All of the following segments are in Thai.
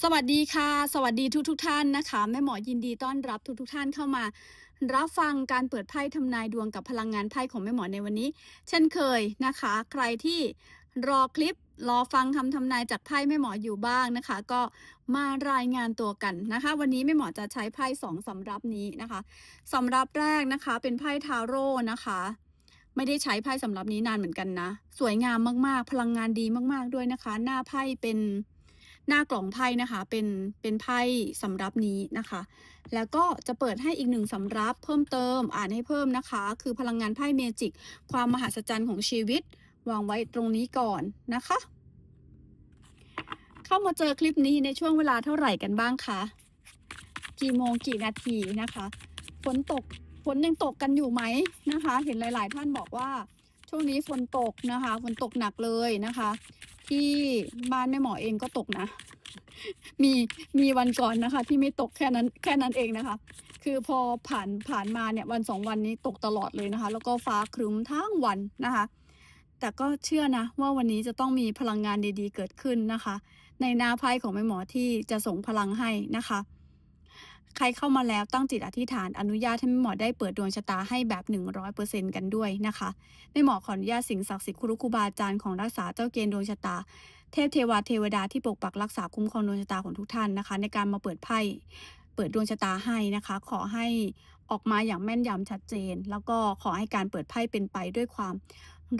สวัสดีค่ะ สวัสดีทุกทุกท่านนะคะ แม่หมอยินดีต้อนรับทุกทุกท่านเข้ามา รับฟังการเปิดไพ่ทำนายดวงกับพลังงานไพ่ของแม่หมอในวันนี้ เช่นเคยนะคะ ใครที่รอคลิปรอฟังคำทำนายจากไพ่แม่หมออยู่บ้างนะคะ ก็มารายงานตัวกันนะคะ วันนี้แม่หมอจะใช้ไพ่สองสำรับนี้นะคะสำรับแรกนะคะ เป็นไพ่ทาโร่นะคะ ไม่ได้ใช้ไพ่สำรับนี้นานเหมือนกันนะ สวยงามมากๆ พลังงานดีมาก ๆด้วยนะคะ หน้าไพ่เป็น หน้ากล่องไพ่นะคะ เป็นเป็นไพ่สำรับนี้นะคะ แล้วก็จะเปิดให้อีกหนึ่งสำรับเพิ่มเติมอ่านให้เพิ่มนะคะ คือพลังงานไพ่เมจิก ความมหัศจรรย์ของชีวิต วางไว้ตรงนี้ก่อนนะคะ เข้ามาเจอคลิปนี้ในช่วงเวลาเท่าไหร่กันบ้างคะกี่โมงกี่นาทีนะคะฝนตกฝนยังตกกันอยู่ไหมนะคะ เห็นหลาย ๆ ท่านบอกว่าช่วงนี้ฝนตกนะคะฝนตกหนักเลยนะคะ ที่บ้านแม่หมอเองก็ตกนะ มีมีวันก่อนนะคะ ที่ไม่ตกแค่นั้นแค่นั้นเองนะคะ คือพอผ่านผ่านมาเนี่ยวันสองวันนี้ตกตลอดเลยนะคะ แล้วก็ฟ้าครึ้มทั้งวันนะคะ แต่ก็เชื่อนะ ว่าวันนี้จะต้องมีพลังงานดีๆ เกิดขึ้นนะคะ ในนาไพ่ของแม่หมอที่จะส่งพลังให้นะคะ ใครเข้ามาแล้วตั้งจิตอธิษฐานอนุญาตให้แม่หมอได้เปิดดวงชะตาให้แบบ 100%กันด้วยนะคะแม่หมอขออนุญาตสิ่งศักดิ์สิทธิ์ครูครูบาอาจารย์ของรักษาเจ้าเกณฑ์ดวงชะตา เทพเทวาเทวดาที่ปกปักรักษาคุ้มครองดวงชะตาของทุกท่านนะคะ ในการมาเปิดไพ่เปิดดวงชะตาให้นะคะ ขอให้ออกมาอย่างแม่นยำชัดเจน แล้วก็ขอให้การเปิดไพ่เป็นไปด้วยความ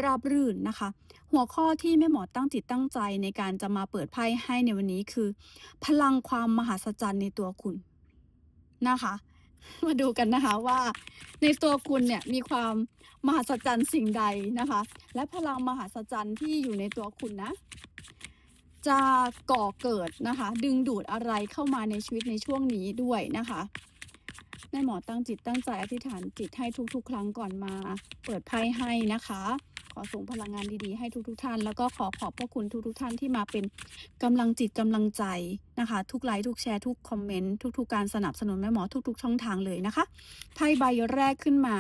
ราบรื่นนะคะ หัวข้อที่แม่หมอตั้งจิตตั้งใจในการจะมาเปิดไพ่ให้ในวันนี้คือ พลังความมหัศจรรย์ในตัวคุณ นะคะ มาดูกันนะคะว่าในตัวคุณเนี่ยมีความมหัศจรรย์สิ่งใดนะคะ และพลังมหัศจรรย์ที่อยู่ในตัวคุณนะ จะก่อเกิดนะคะ ดึงดูดอะไรเข้ามาในชีวิตในช่วงนี้ด้วยนะคะ แม่หมอตั้งจิตตั้งใจอธิษฐานจิตให้ทุกๆ ครั้งก่อนมา เปิดไพ่ให้นะคะ ขอส่งพลังงานดีๆ ให้ทุกๆท่าน แล้วก็ขอขอบพระคุณทุกๆท่านที่มาเป็นกำลังจิตกำลังใจนะคะ ทุกไลค์ทุกแชร์ทุกคอมเมนต์ทุกๆการสนับสนุนแม่หมอทุก ๆ ช่องทางเลยนะคะไพ่ใบแรกขึ้นมา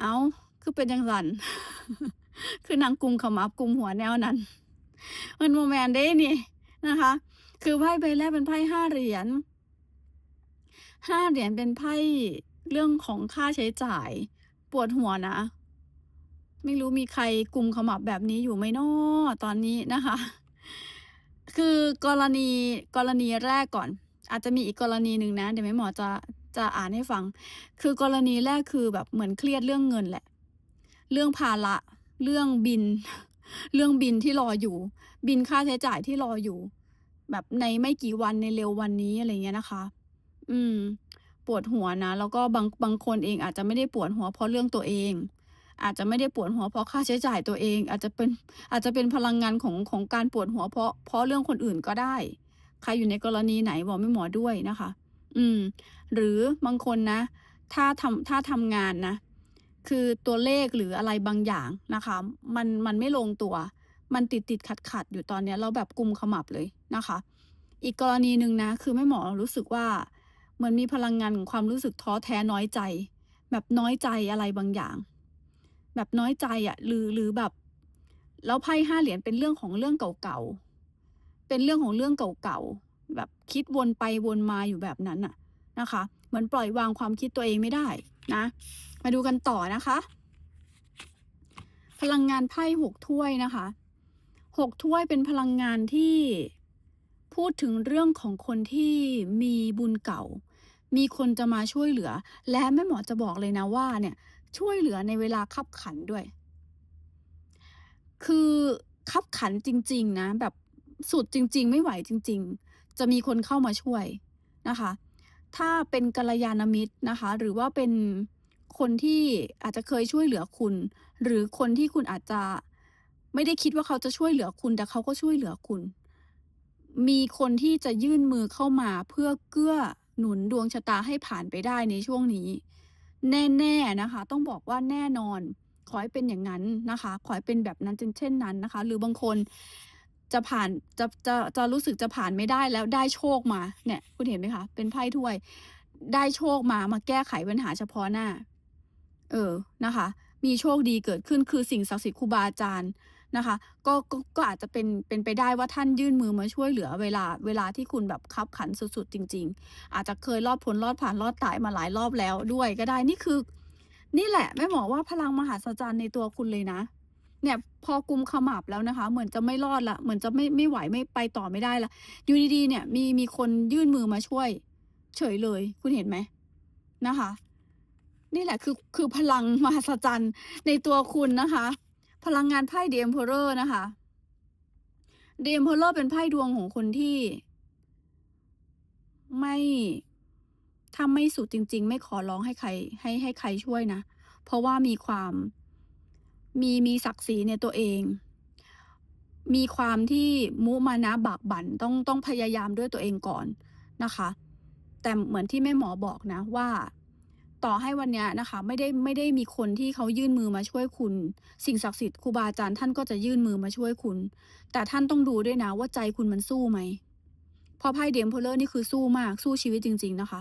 เอาคือเป็นยังไงคือนางกุมขมับกุมหัวแนวนั้นมันโมแมนได้นี่นะคะ คือไพ่ใบแรกเป็นไพ่ห้าเหรียญ ห้าเหรียญเป็นไพ่เรื่องของค่าใช้จ่าย ปวดหัวนะ ไม่รู้มีใครกลุ่มขมับแบบนี้อยู่ไหมนอตอนนี้นะคะ คือกรณีกรณีแรกก่อน อาจจะมีอีกกรณีหนึ่งนะ เดี๋ยวแม่หมอจะจะอ่านให้ฟัง คือกรณีแรกคือแบบเหมือนเครียดเรื่องเงินแหละ เรื่องภาระเรื่องบิน เรื่องบินที่รออยู่ บินค่าใช้จ่ายที่รออยู่ แบบในไม่กี่วันในเร็ววันนี้อะไรเงี้ยนะคะ อืม ปวดหัวนะ แล้วก็บางบางคนเองอาจจะไม่ได้ปวดหัวเพราะเรื่องตัวเอง อาจจะไม่ได้ปวดหัวเพราะค่าใช้จ่ายตัวเอง อาจจะเป็นอาจจะเป็นพลังงานของของการปวดหัวเพราะเพราะเรื่องคนอื่นก็ได้ ใครอยู่ในกรณีไหนบอกไม่หมอด้วยนะคะ อืม หรือบางคนนะ ถ้าทำถ้าทำงานนะ คือตัวเลขหรืออะไรบางอย่างนะคะ มันมันไม่ลงตัว มันติดติดขัดขัดอยู่ตอนเนี้ยเราแบบกุมขมับเลยนะคะ อีกกรณีหนึ่งนะ คือแม่หมอรู้สึกว่า เหมือนมีพลังงานของความรู้สึกท้อแท้น้อยใจ แบบน้อยใจอะไรบางอย่าง แบบน้อยใจอะ่ะหรือหรือแบบ แล้วไพ่ห้าเหรียญเป็นเรื่องของเรื่องเก่าๆเป็นเรื่องของเรื่องเก่าๆแบบคิดวนไปวนมาอยู่แบบนั้นน่ะนะคะ เหมือนปล่อยวางความคิดตัวเองไม่ได้นะ มาดูกันต่อนะคะ พลังงานไพ่หกถ้วยนะคะหกถ้วยเป็นพลังงานที่พูดถึงเรื่องของคนที่มีบุญเก่า มีคนจะมาช่วยเหลือ และแม่หมอจะบอกเลยนะว่าเนี่ยช่วยเหลือในเวลาคับขันด้วย คือคับขันจริง ๆ นะ แบบสุดจริง ๆ ไม่ไหวจริง ๆ จะมีคนเข้ามาช่วยนะคะ ถ้าเป็นกัลยาณมิตรนะคะ หรือว่าเป็นคนที่อาจจะเคยช่วยเหลือคุณ หรือคนที่คุณอาจจะไม่ได้คิดว่าเขาจะช่วยเหลือคุณ แต่เขาก็ช่วยเหลือคุณ มีคนที่จะยื่นมือเข้ามาเพื่อเกื้อ หนุนดวงชะตาให้ผ่านไปได้ในช่วงนี้ แน่ๆนะคะ ต้องบอกว่าแน่นอน ขอให้เป็นอย่างนั้นนะคะ ขอให้เป็นแบบนั้นเช่นนั้นนะคะ หรือบางคนจะผ่านจะจะจะรู้สึกจะผ่านไม่ได้แล้วได้โชคมาเนี่ยคุณเห็นไหมคะ เป็นไพ่ถ้วย ได้โชคมามาแก้ไขปัญหาเฉพาะหน้า เออนะคะ มีโชคดีเกิดขึ้นคือสิ่งศักดิ์สิทธิ์ครูบาอาจารย์ นะคะก็ก็ก็อาจจะเป็นเป็นไปได้ว่าท่านยื่นมือมาช่วยเหลือเวลาเวลาที่คุณแบบคับขันสุดๆจริง ๆ อาจจะเคยรอดพ้นรอดผ่านรอดตายมาหลายรอบแล้วด้วยก็ได้นี่คือ นี่แหละแม่หมอว่าพลังมหาศาลในตัวคุณเลยนะ เนี่ยพอกุมขมับแล้วนะคะ เหมือนจะไม่รอดละเหมือนจะไม่ไม่ไหวไม่ไปต่อไม่ได้ละอยู่ดีๆเนี่ยมีมีคนยื่นมือมาช่วย เฉยเลย คุณเห็นไหมนะคะ นี่แหละคือคือพลังมหัศจรรย์ในตัวคุณนะคะ พลังงานไพ่เดมเพอร์นะคะเดมเพอร์เป็นไพ่ดวงของคนที่ ไม่ถ้าไม่สุดจริง ๆ ไม่ขอร้องให้ใคร ให้ให้ใครช่วยนะ เพราะว่ามีความมีมีศักดิ์ศรีในตัวเอง มีความที่มุมานะบากบั่นต้องต้องพยายามด้วยตัวเองก่อนนะคะ แต่เหมือนที่แม่หมอบอกนะว่า ต่อให้วันเนี้ยนะคะ ไม่ได้ไม่ได้มีคนที่เขายื่นมือมาช่วยคุณ สิ่งศักดิ์สิทธิ์ครูบาอาจารย์ท่านก็จะยื่นมือมาช่วยคุณ แต่ท่านต้องดูด้วยนะว่าใจคุณมันสู้ไหมพราะไพ่เดมเพลเลอร์นี่คือสู้มากสู้ชีวิตจริง ๆนะคะ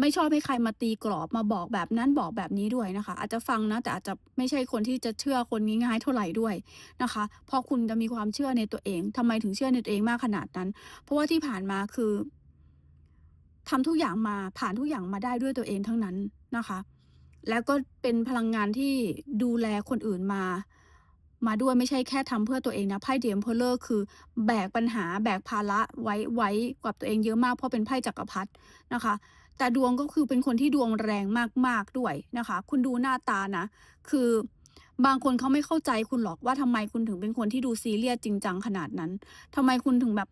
ไม่ชอบให้ใครมาตีกรอบมาบอกแบบนั้นบอกแบบนี้ด้วยนะคะ อาจจะฟังนะแต่อาจจะไม่ใช่คนที่จะเชื่อคนง่ายๆเท่าไหร่ด้วยนะคะเพราะคุณจะมีความเชื่อในตัวเองทำไมถึงเชื่อในตัวเองมากขนาดนั้น เพราะว่าที่ผ่านมาคือ ทำทุกอย่างมาผ่านทุกอย่างมาได้ด้วยตัวเองทั้งนั้นนะคะ แล้วก็เป็นพลังงานที่ดูแลคนอื่นมา มาด้วยไม่ใช่แค่ทำเพื่อตัวเองนะไพ่เดียมเพลเลอร์คือแบกปัญหาแบกภาระไว้ไว้กับตัวเองเยอะมากเพราะเป็นไพ่จักรพรรดินะคะ แต่ดวงก็คือเป็นคนที่ดวงแรงมากๆด้วยนะคะ คุณดูหน้าตานะ คือบางคนเขาไม่เข้าใจคุณหรอกว่าทำไมคุณถึงเป็นคนที่ดูซีเรียสจริงจังขนาดนั้นทำไมคุณถึงแบบ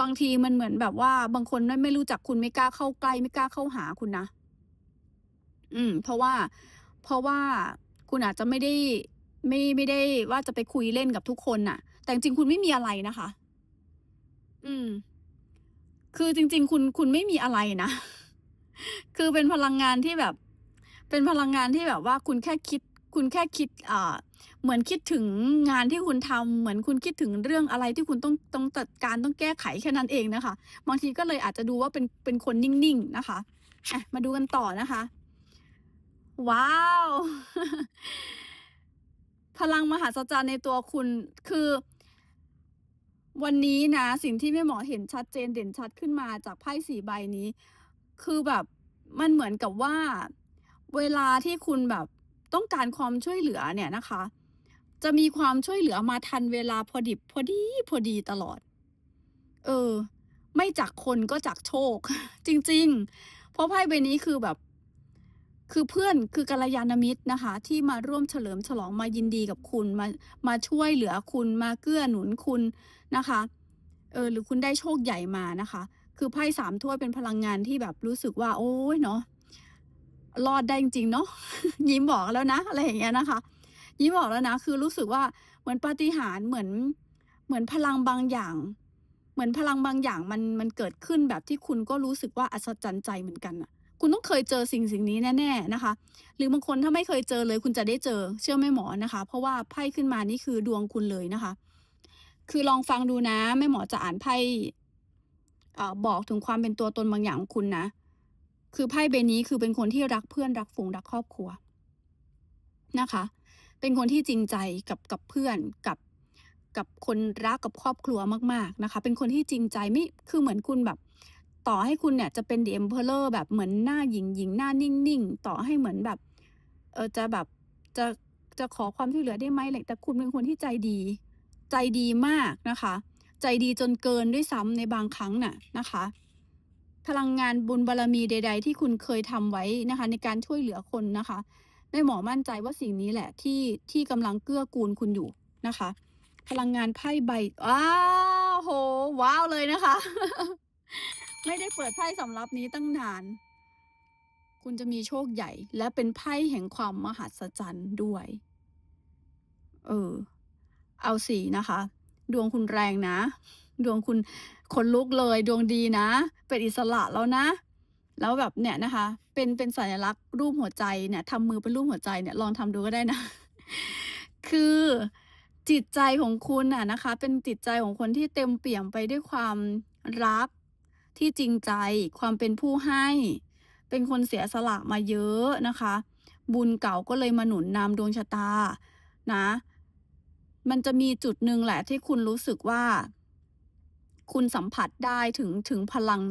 บางทีมันเหมือนแบบว่า บางคนไม่รู้จักคุณไม่กล้าเข้าใกล้ไม่กล้าเข้าหาคุณนะ อืม เพราะว่า เพราะว่าคุณอาจจะไม่ได้ ไม่ไม่ได้ว่าจะไปคุยเล่นกับทุกคนน่ะ แต่จริงคุณไม่มีอะไรนะคะ อืม คือจริง ๆ คุณคุณไม่มีอะไรนะ คือเป็นพลังงานที่แบบ เป็นพลังงานที่แบบว่าคุณแค่คิด คุณแค่คิดเหมือนคิดถึงงานที่คุณทำเหมือนคุณคิดถึงเรื่องอะไรที่คุณต้องต้องจัดการต้องแก้ไขแค่นั้นเองนะคะ บางทีก็เลยอาจจะดูว่าเป็นเป็นคนนิ่งๆนะคะะมาดูกันต่อนะคะ ว้าว พลังมหาศาลในตัวคุณคือวันนี้นะสิ่งที่แม่หมอเห็นชัดเจนเด่นชัดขึ้นมาจากไพ่สี่ใบนี้ คือแบบมันเหมือนกับว่า เวลาที่คุณแบบ ต้องการความช่วยเหลือเนี่ยนะคะ จะมีความช่วยเหลือมาทันเวลาพอดิบพอดีพอดีตลอด เออ ไม่จากคนก็จากโชค จริง ๆ เพราะไพ่ใบนี้คือแบบ คือเพื่อนคือกัลยาณมิตรนะคะ ที่มาร่วมเฉลิมฉลองมายินดีกับคุณมามาช่วยเหลือคุณมาเกื้อหนุนคุณนะคะ เออ หรือคุณได้โชคใหญ่มานะคะ คือไพ่สามถ้วยเป็นพลังงานที่แบบรู้สึกว่า โอ้ยเนาะ รอดได้จริงๆเนาะยิ้มบอกแล้วนะอะไรอย่างเงี้ยนะคะ ยิ้มบอกแล้วนะ คือรู้สึกว่าเหมือนปาฏิหาริย์เหมือนเหมือนพลังบางอย่าง เหมือนพลังบางอย่างมันมันเกิดขึ้นแบบที่คุณก็รู้สึกว่าอัศจรรย์ใจเหมือนกันอะคุณต้องเคยเจอสิ่งสิ่งนี้แน่ๆนะคะ หรือบางคนถ้าไม่เคยเจอเลย คุณจะได้เจอ เชื่อแม่หมอนะคะ เพราะว่าไพ่ขึ้นมานี่คือดวงคุณเลยนะคะ คือลองฟังดูนะแม่หมอจะอ่านไพ่บอกถึงความเป็นตัวตนบางอย่างของคุณนะ คือไพ่ใบนี้คือเป็นคนที่รักเพื่อนรักฝูงรักครอบครัวนะคะ เป็นคนที่จริงใจกับกับเพื่อนกับกับคนรักกับครอบครัวมาก ๆนะคะ เป็นคนที่จริงใจไม่คือเหมือนคุณแบบ ต่อให้คุณเนี่ยจะเป็นเดมเพลเลอร์แบบเหมือนหน้าหญิงหญิงหน้านิ่งๆ ต่อให้เหมือนแบบเออจะแบบจะจะขอความช่วยเหลือได้ไหมอะไรแต่คุณเป็นคนที่ใจดี ใจดีมากนะคะ ใจดีจนเกินด้วยซ้ำในบางครั้งน่ะนะคะ พลังงานบุญบารมีใด ๆ ที่คุณเคยทำไว้นะคะ ในการช่วยเหลือคนนะคะแม่หมอมั่นใจว่าสิ่งนี้แหละที่ที่กำลังเกื้อกูลคุณอยู่นะคะ พลังงานไพ่ใบว้าวโห ว้าวเลยนะคะ ไม่ได้เปิดไพ่สำรับนี้ตั้งนาน คุณจะมีโชคใหญ่ และเป็นไพ่แห่งความมหัศจรรย์ด้วย เออ เอาสีนะคะ ดวงคุณแรงนะ ดวงคุณขนลุกเลยดวงดีนะ เป็นอิสระแล้วนะ แล้วแบบเนี่ยนะคะ เป็นเป็นสัญลักษณ์รูปหัวใจเนี่ยทำมือเป็นรูปหัวใจเนี่ยลองทำดูก็ได้นะ คือจิตใจของคุณน่ะนะคะ เป็นจิตใจของคนที่เต็มเปี่ยมไปด้วยความรักที่จริงใจ ความเป็นผู้ให้ เป็นคนเสียสละมาเยอะนะคะ บุญเก่าก็เลยมาหนุนนำดวงชะตานะ มันจะมีจุดหนึ่งแหละที่คุณรู้สึกว่า คุณสัมผัสได้ถึงถึงพลัง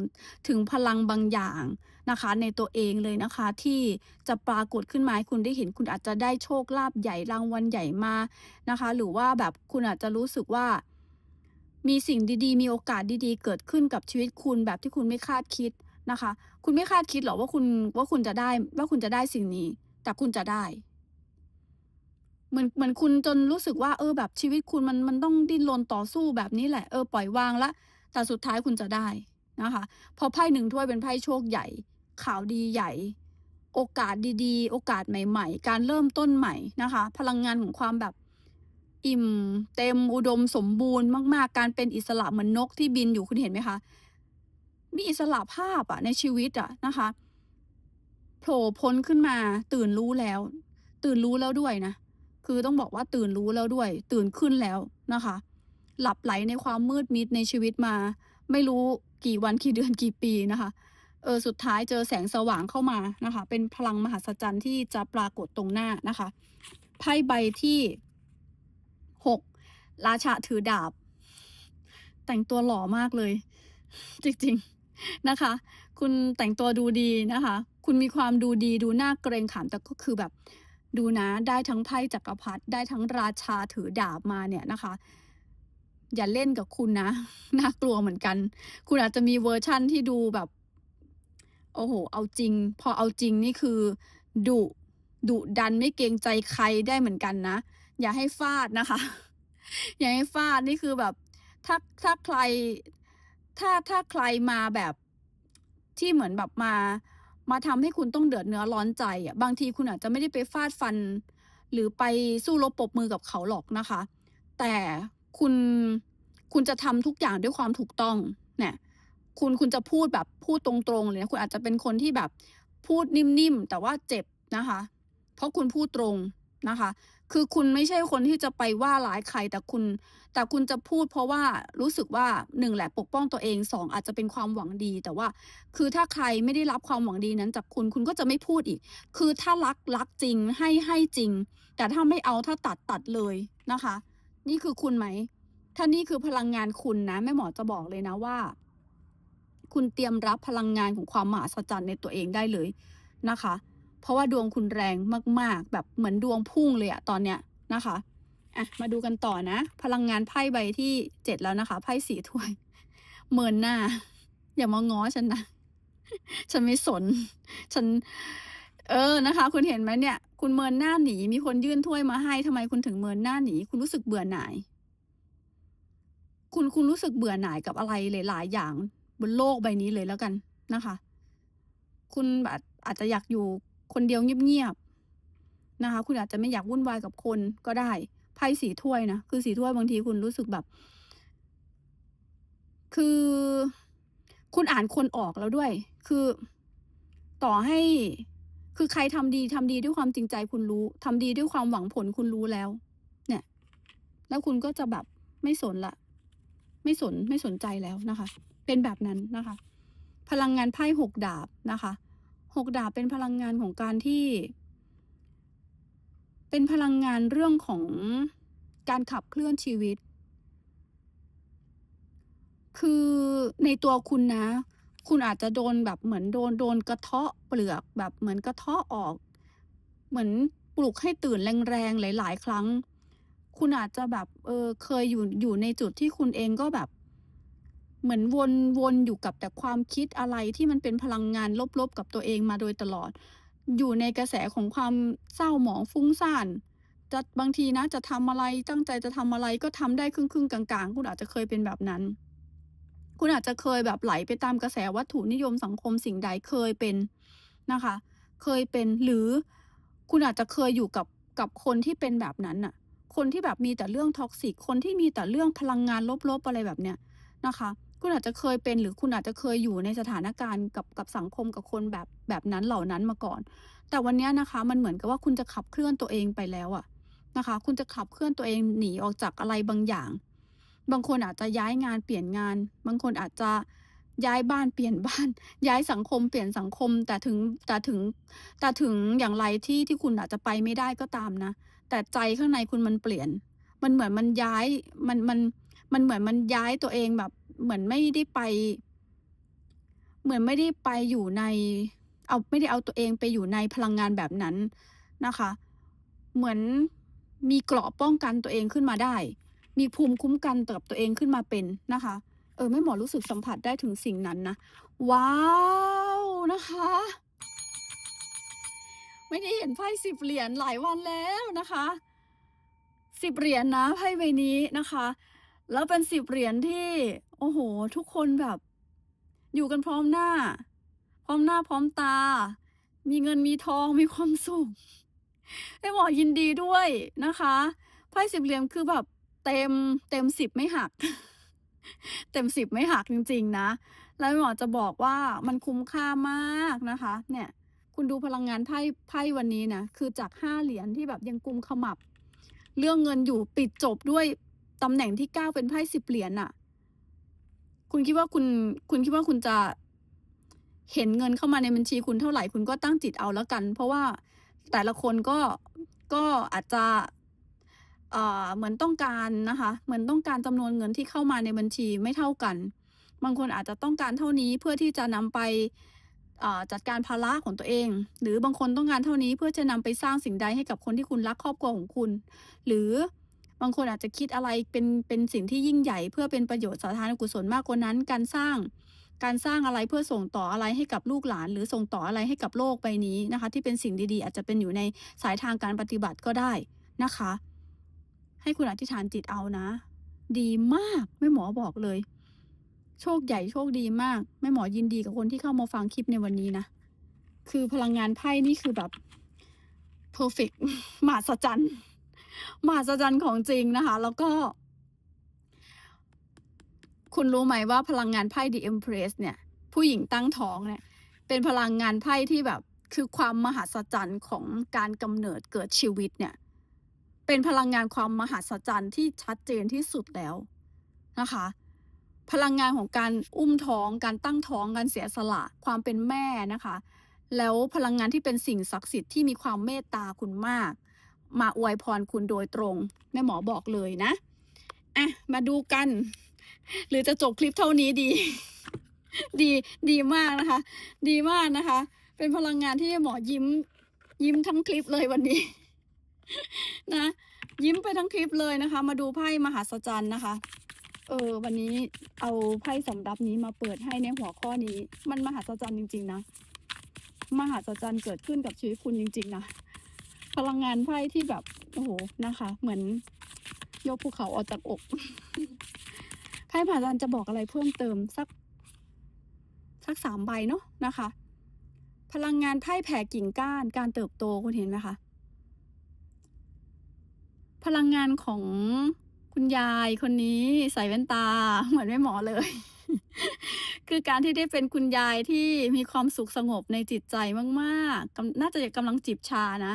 ถึงพลังบางอย่างนะคะ ในตัวเองเลยนะคะ ที่จะปรากฏขึ้นมาให้คุณได้เห็นคุณอาจจะได้โชคลาภใหญ่รางวัลใหญ่มานะคะ หรือว่าแบบคุณอาจจะรู้สึกว่า มีสิ่งดีๆ มีโอกาสดีๆ เกิดขึ้นกับชีวิตคุณแบบที่คุณไม่คาดคิดนะคะ คุณไม่คาดคิดหรอกว่าคุณว่าคุณจะได้ว่าคุณจะได้สิ่งนี้ แต่คุณจะได้ เหมือนเหมือนคุณจนรู้สึกว่าเออแบบชีวิตคุณมันมันต้องดิ้นรนต่อสู้แบบนี้แหละเออปล่อยวางล้วแต่สุดท้ายคุณจะได้นะคะพราะไพ่หนึ่งถ้วยเป็นไพ่โชคใหญ่ ข่าวดีใหญ่ โอกาสดีๆ โอกาสใหม่ ๆ การเริ่มต้นใหม่นะคะ พลังงานของความแบบอิ่มเต็มอุดมสมบูรณ์มาก ๆ การเป็นอิสระเหมือนนกที่บินอยู่คุณเห็นไหมคะ มีอิสระภาพอะในชีวิตอะนะคะโผล่พ้นขึ้นมาตื่นรู้แล้ว ตื่นรู้แล้วด้วยนะ คือต้องบอกว่าตื่นรู้แล้วด้วย ตื่นขึ้นแล้วนะคะ หลับไหลในความมืดมิดในชีวิตมา ไม่รู้กี่วันกี่เดือนกี่ปีนะคะเออสุดท้ายเจอแสงสว่างเข้ามานะคะ เป็นพลังมหัศจรรย์ที่จะปรากฏตรงหน้านะคะไพ่ใบที่6ราชาถือดาบ แต่งตัวหล่อมากเลย จริงๆนะคะ คุณแต่งตัวดูดีนะคะ คุณมีความดูดีดูน่าเกรงขามแต่ก็คือแบบ ดูนะ ได้ทั้งไพ่จักรพรรดิได้ทั้งราชาถือดาบมาเนี่ยนะคะ อย่าเล่นกับคุณนะ น่ากลัวเหมือนกัน คุณอาจจะมีเวอร์ชันที่ดูแบบ โอ้โฮเอาจริง พอเอาจริงนี่คือดุดุดันไม่เกรงใจใครได้เหมือนกันนะ อย่าให้ฟาดนะคะ อย่าให้ฟาดนี่คือแบบ ถ้าถ้าใคร ถ้าถ้าใครมาแบบที่เหมือนแบบมา มาทำให้คุณต้องเดือดเนื้อร้อนใจอะบางทีคุณอาจจะไม่ได้ไปฟาดฟัน หรือไปสู้รบปรบมือกับเขาหรอกนะคะ แต่คุณคุณจะทำทุกอย่างด้วยความถูกต้องเนี่ยคุณคุณจะพูดแบบพูดตรงๆเลยนะคุณอาจจะเป็นคนที่แบบพูดนิ่มๆแต่ว่าเจ็บนะคะ เพราะคุณพูดตรงนะคะ คือคุณไม่ใช่คนที่จะไปว่าร้ายใครแต่คุณ แต่คุณจะพูดเพราะว่ารู้สึกว่า1แหละปกป้องตัวเอง2อาจจะเป็นความหวังดี แต่ว่า คือถ้าใครไม่ได้รับความหวังดีนั้นจากคุณคุณก็จะไม่พูดอีก คือถ้ารักรักจริงให้ให้จริง แต่ถ้าไม่เอาถ้าตัดตัดเลยนะคะ นี่คือคุณไหมถ้านี่คือพลังงานคุณนะแม่หมอจะบอกเลยนะว่า คุณเตรียมรับพลังงานของความมหัศจรรย์ในตัวเองได้เลยนะคะ เพราะว่าดวงคุณแรงมาก ๆ แบบเหมือนดวงพุ่งเลยอะตอนเนี้ยนะคะอะมาดูกันต่อนะ พลังงานไพ่ใบที่7แล้วนะคะไพ่4ถ้วยเมินหน้า อย่ามาง้อฉันนะ ฉันไม่สน ฉัน เออนะคะ คุณเห็นไหมเนี่ย คุณเมินหน้าหนีมีคนยื่นถ้วยมาให้ทำไมคุณถึงเมินหน้าหนีคุณรู้สึกเบื่อหน่าย คุณคุณรู้สึกเบื่อหน่ายกับอะไรหลายๆอย่างบนโลกใบนี้เลยแล้วกันนะคะ คุณแบบอาจจะอยากอยู่ คนเดียวเงียบๆนะคะ คุณอาจจะไม่อยากวุ่นวายกับคนก็ได้ไพ่4ถ้วยนะคือ4ถ้วยบางทีคุณรู้สึกแบบ คือ คุณอ่านคนออกแล้วด้วย คือ ต่อให้คือใครทำดีทำดีด้วยความจริงใจคุณรู้ทำดีด้วยความหวังผลคุณรู้แล้ว เนี่ย แล้วคุณก็จะแบบไม่สนล้วไม่สนไม่สนใจแล้วนะคะ เป็นแบบนั้นนะคะ พลังงานไพ่6ดาบนะคะ 6ดาบเป็นพลังงานของการที่ เป็นพลังงานเรื่องของการขับเคลื่อนชีวิต คือในตัวคุณนะ คุณอาจจะโดนแบบเหมือนโดนโดนกระเทาะเปลือกแบบเหมือนกระเทาะออก เหมือนปลุกให้ตื่นแรงๆหลาย ๆ ครั้ง คุณอาจจะแบบเออเคยอยู่อยู่ในจุดที่คุณเองก็แบบ เหมือนวนวนอยู่กับแต่ความคิดอะไรที่มันเป็นพลังงานลบๆกับตัวเองมาโดยตลอด อยู่ในกระแสของความเศร้าหมองฟุ้งซ่านจะบางทีนะจะทำอะไรตั้งใจจะทำอะไรก็ทำได้ครึ่งๆกลางๆ คุณอาจจะเคยเป็นแบบนั้น คุณอาจจะเคยแบบไหลไปตามกระแสวัตถุนิยมสังคมสิ่งใดเคยเป็นนะคะ เคยเป็นหรือคุณอาจจะเคยอยู่กับกับคนที่เป็นแบบนั้นน่ะ คนที่แบบมีแต่เรื่อง toxic คนที่มีแต่เรื่องพลังงานลบๆอะไรแบบเนี้ยนะคะ คุณอาจจะเคยเป็นหรือคุณอาจจะเคยอยู่ในสถานการณ์กับกับสังคมกับคนแบบแบบนั้นเหล่านั้นมาก่อน แต่วันนี้นะคะ มันเหมือนกับว่าคุณจะขับเคลื่อนตัวเองไปแล้วอะนะคะ คุณจะขับเคลื่อนตัวเองหนีออกจากอะไรบางอย่าง บางคนอาจจะย้ายงานเปลี่ยนงาน บางคนอาจจะย้ายบ้านเปลี่ยนบ้าน ย้ายสังคมเปลี่ยนสังคม แต่ถึงแต่ถึงแต่ถึงอย่างไรที่ที่คุณอาจจะไปไม่ได้ก็ตามนะ แต่ใจข้างในคุณมันเปลี่ยน มันเหมือนมันย้ายมันมันมันเหมือนมันย้ายตัวเองแบบ เหมือนไม่ได้ไป เหมือนไม่ได้ไปอยู่ใน เอาไม่ได้เอาตัวเองไปอยู่ในพลังงานแบบนั้นนะคะ เหมือนมีเกราะป้องกันตัวเองขึ้นมาได้ มีภูมิคุ้มกันกับตัวเองขึ้นมาเป็นนะคะ เออแม่หมอรู้สึกสัมผัสได้ถึงสิ่งนั้นนะ ว้าวนะคะ ไม่ได้เห็นไพ่สิบเหรียญหลายวันแล้วนะคะสิบเหรียญนะไพ่ใบนี้นะคะ แล้วเป็นสิบเหรียญที่ โอ้โห ทุกคนแบบ อยู่กันพร้อมหน้า พร้อมหน้าพร้อมตา มีเงินมีทองมีความสุขแม่หมอยินดีด้วยนะคะไพ่สิบเหรียญคือแบบเต็มเต็มสิบไม่หัก เต็มสิบไม่หักจริง ๆ นะ แล้วหมอจะบอกว่ามันคุ้มค่ามากนะคะ เนี่ย คุณดูพลังงานไพ่ไพ่วันนี้นะคือจากห้าเหรียญที่แบบยังกุมขมับ เรื่องเงินอยู่ปิดจบด้วย ตำแหน่งที่เก้าเป็นไพ่สิบเหรียญน่ะคุณคิดว่าคุณคุณคิดว่าคุณจะเห็นเงินเข้ามาในบัญชีคุณเท่าไหร่คุณก็ตั้งจิตเอาแล้วกัน เพราะว่าแต่ละคนก็ก็อาจจะเอ่อเหมือนต้องการนะคะ เหมือนต้องการจำนวนเงินที่เข้ามาในบัญชีไม่เท่ากัน บางคนอาจจะต้องการเท่านี้เพื่อที่จะนำไปจัดการภาระของตัวเอง หรือบางคนต้องการเท่านี้เพื่อจะนำไปสร้างสิ่งใดให้กับคนที่คุณรักครอบครัวของคุณ หรือ บางคนอาจจะคิดอะไรเป็นเป็นสิ่งที่ยิ่งใหญ่ เพื่อเป็นประโยชน์สาธารณกุศลมากกว่านั้น การสร้าง การสร้างอะไรเพื่อส่งต่ออะไรให้กับลูกหลาน หรือส่งต่ออะไรให้กับโลกใบนี้นะคะ ที่เป็นสิ่งดีๆ อาจจะเป็นอยู่ในสายทางการปฏิบัติก็ได้นะคะ ให้คุณอธิษฐานจิตเอานะ ดีมากแม่หมอบอกเลย โชคใหญ่โชคดีมากแม่หมอยินดีกับคนที่เข้ามาฟังคลิปในวันนี้นะคือพลังงานไพ่นี่คือแบบ perfect มหัศจรรย์ มหัศจรรย์ของจริงนะคะ แล้วก็ คุณรู้ไหมว่าพลังงานไพ่ The Empress เนี่ย ผู้หญิงตั้งท้องเนี่ย เป็นพลังงานไพ่ที่แบบคือความมหัศจรรย์ของการกำเนิดเกิดชีวิตเนี่ย เป็นพลังงานความมหัศจรรย์ที่ชัดเจนที่สุดแล้วนะคะ พลังงานของการอุ้มท้อง การตั้งท้องการเสียสละ ความเป็นแม่นะคะ แล้วพลังงานที่เป็นสิ่งศักดิ์สิทธิ์ที่มีความเมตตาคุณมาก มาอวยพรคุณโดยตรง แม่หมอบอกเลยนะอะมาดูกัน หรือจะจบคลิปเท่านี้ดี ดีดีมากนะคะ ดีมากนะคะ เป็นพลังงานที่หมอยิ้ม ยิ้มทั้งคลิปเลยวันนี้ นะ ยิ้มไปทั้งคลิปเลยนะคะ มาดูไพ่มหาสจรรย์นะคะ เออ วันนี้เอาไพ่สำรับนี้มาเปิดให้ในหัวข้อนี้ มันมหาสจรรย์จริง ๆ นะมหาสจรรย์เกิดขึ้นกับชีวิตคุณจริง ๆ นะ พลังงานไพ่ที่แบบโอ้โหนะคะ เหมือนยกภูเขาออกจากอกไพ่มหาสจรรย์จะบอกอะไรเพิ่มเติมสัก สักสามใบเนาะนะคะ พลังงานไพ่แผ่กิ่งก้าน การเติบโตคุณเห็นไหมคะพลังงานของคุณยายคนนี้ใส่แว่นตาเหมือนแม่หมอเลย คือการที่ได้เป็นคุณยายที่มีความสุขสงบในจิตใจมากๆกน่าจะกำลังจิบชานะ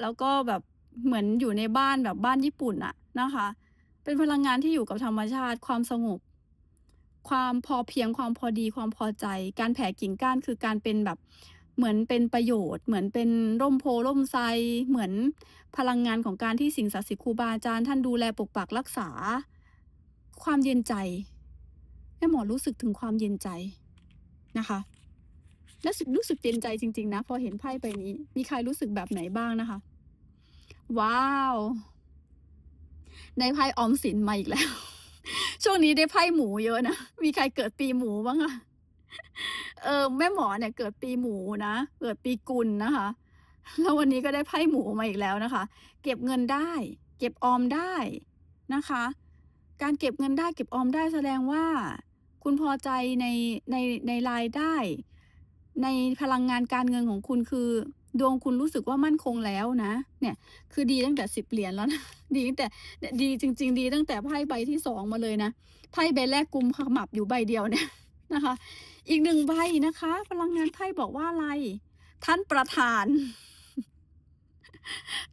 แล้วก็แบบเหมือนอยู่ในบ้านแบบบ้านญี่ปุ่นอะนะคะ เป็นพลังงานที่อยู่กับธรรมชาติ ความสงบ ความพอเพียงความพอดีความพอใจ การแผ่กิ่งก้านคือการเป็นแบบเหมือนเป็นประโยชน์ เหมือนเป็นร่มโพร่มไทรเหมือนพลังงานของการที่สิ่งศักดิ์สิทธิ์ครูบาอาจารย์ท่านดูแลปกปักรักษา ความเย็นใจแม่หมอรู้สึกถึงความเย็นใจนะคะและ รู้สึกรู้สึกเย็นใจจริง ๆ นะ พอเห็นไพ่ใบนี้ มีใครรู้สึกแบบไหนบ้างนะคะ ว้าวได้ไพ่ออมสินมาอีกแล้ว ช่วงนี้ได้ไพ่หมูเยอะนะ มีใครเกิดปีหมูบ้างอะเออแม่หมอเนี่ยเกิดปีหมูนะ เกิดปีกุลนะคะ แล้ววันนี้ก็ได้ไพ่หมูมาอีกแล้วนะคะ เก็บเงินได้ เก็บออมได้นะคะ การเก็บเงินได้เก็บออมได้แสดงว่า คุณพอใจในในในรายได้ ในพลังงานการเงินของคุณคือ ดวงคุณรู้สึกว่ามั่นคงแล้วนะ เนี่ยคือดีตั้งแต่สิบเหรียญแล้วนะดีตั้งแต่ดีจริง ๆ ดีตั้งแต่ไพ่ใบที่สองมาเลยนะไพ่ใบแรกกุมขมับอยู่ใบเดียวเนี่ยนะคะ อีกหนึ่งใบนะคะ พลังงานไพ่บอกว่าอะไร ท่านประธาน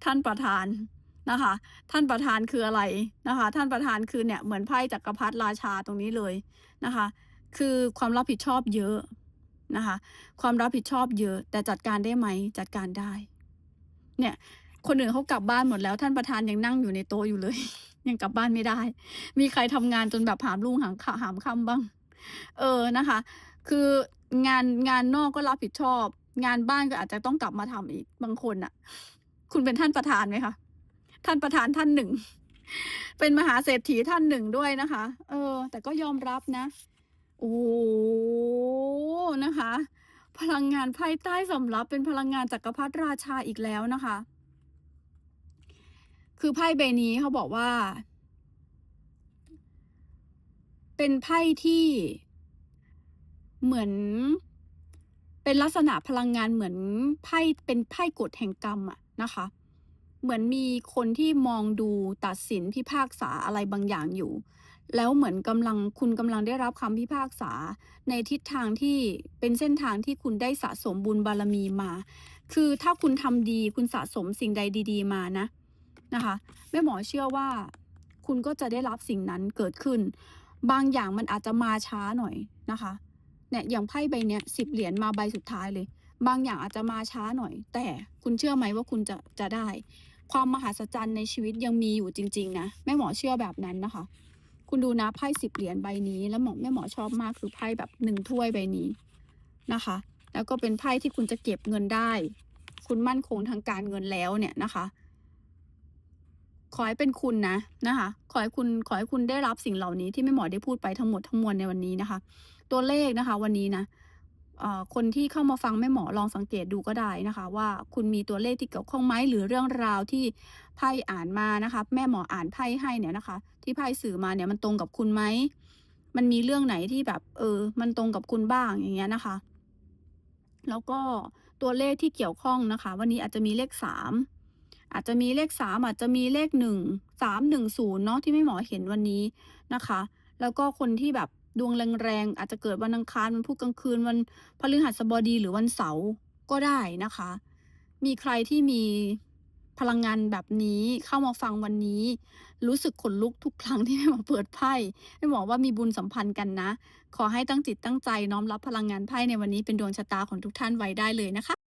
ท่านประธานนะคะ ท่านประธานคืออะไรนะคะ ท่านประธานคือเนี่ยเหมือนไพ่จักรพรรดิราชาตรงนี้เลยนะคะ คือความรับผิดชอบเยอะ นะคะ ความรับผิดชอบเยอะ แต่จัดการได้ไหมจัดการได้ เนี่ย คนอื่นเขากลับบ้านหมดแล้ว ท่านประธานยังนั่งอยู่ในโต๊ะอยู่เลย ยังกลับบ้านไม่ได้ มีใครทำงานจนแบบหามรุ่งหามค่ำหามค่ำบ้าง เออนะคะ คืองานงานนอกก็รับผิดชอบ งานบ้านก็อาจจะต้องกลับมาทำอีกบางคนน่ะคุณเป็นท่านประธานไหมคะท่านประธานท่านหนึ่ง เป็นมหาเศรษฐีท่านหนึ่งด้วยนะคะ เออ แต่ก็ยอมรับนะ โอ้นะคะ พลังงานไพ่ใต้สำรับเป็นพลังงานจักรพรรดิราชาอีกแล้วนะคะ คือไพ่ใบนี้เขาบอกว่า เป็นไพ่ที่เหมือนเป็นลักษณะพลังงานเหมือนไพ่เป็นไพ่กฎแห่งกรรมอะนะคะ เหมือนมีคนที่มองดูตัดสินพิพากษาอะไรบางอย่างอยู่ แล้วเหมือนกำลังคุณกำลังได้รับคำพิพากษา ในทิศทางที่เป็นเส้นทางที่คุณได้สะสมบุญบารมีมา คือถ้าคุณทำดีคุณสะสมสิ่งใดดี ๆ มานะนะคะแม่หมอเชื่อว่า คุณก็จะได้รับสิ่งนั้นเกิดขึ้น บางอย่างมันอาจจะมาช้าหน่อยนะคะเนี่ยอย่างไพ่ใบเนี้ยสิบเหรียญมาใบสุดท้ายเลย บางอย่างอาจจะมาช้าหน่อย แต่คุณเชื่อไหมว่าคุณจะจะได้ ความมหัศจรรย์ในชีวิตยังมีอยู่จริง ๆ นะแม่หมอเชื่อแบบนั้นนะคะ คุณดูนะไพ่สิบเหรียญใบนี้แล้วหมอแม่หมอชอบมากคือไพ่แบบหนึ่งถ้วยใบนี้นะคะ แล้วก็เป็นไพ่ที่คุณจะเก็บเงินได้ คุณมั่นคงทางการเงินแล้วเนี่ยนะคะขอให้เป็นคุณนะนะคะขอให้คุณขอให้คุณได้รับสิ่งเหล่านี้ที่แม่หมอได้พูดไปทั้งหมดทั้งมวลในวันนี้นะคะ ตัวเลขนะคะ วันนี้นะ คนที่เข้ามาฟังแม่หมอลองสังเกตดูก็ได้นะคะ ว่าคุณมีตัวเลขที่เกี่ยวข้องไหมหรือเรื่องราวที่ไพ่อ่านมานะคะแม่หมออ่านไพ่ให้เนี่ยนะคะ ที่ไพ่สื่อมาเนี่ยมันตรงกับคุณไหมมันมีเรื่องไหนที่แบบ เออ มันตรงกับคุณบ้างอย่างเงี้ยนะคะ แล้วก็ตัวเลขที่เกี่ยวข้องนะคะ วันนี้อาจจะมีเลขสามอาจจะมีเลขสามอาจจะมีเลขหนึ่งสามหนึ่งศูนย์เนาะที่แม่หมอเห็นวันนี้นะคะ แล้วก็คนที่แบบ ดวงแรงๆอาจจะเกิดวันอังคารวันพุธกลางคืนวันพฤหัสบดีหรือวันเสาร์ก็ได้นะคะ มีใครที่มีพลังงานแบบนี้เข้ามาฟังวันนี้ รู้สึกขนลุกทุกครั้งที่แม่หมอเปิดไพ่แม่หมอว่ามีบุญสัมพันธ์กันนะ ขอให้ตั้งจิตตั้งใจน้อมรับพลังงานไพ่ในวันนี้เป็นดวงชะตาของทุกท่านไว้ได้เลยนะคะ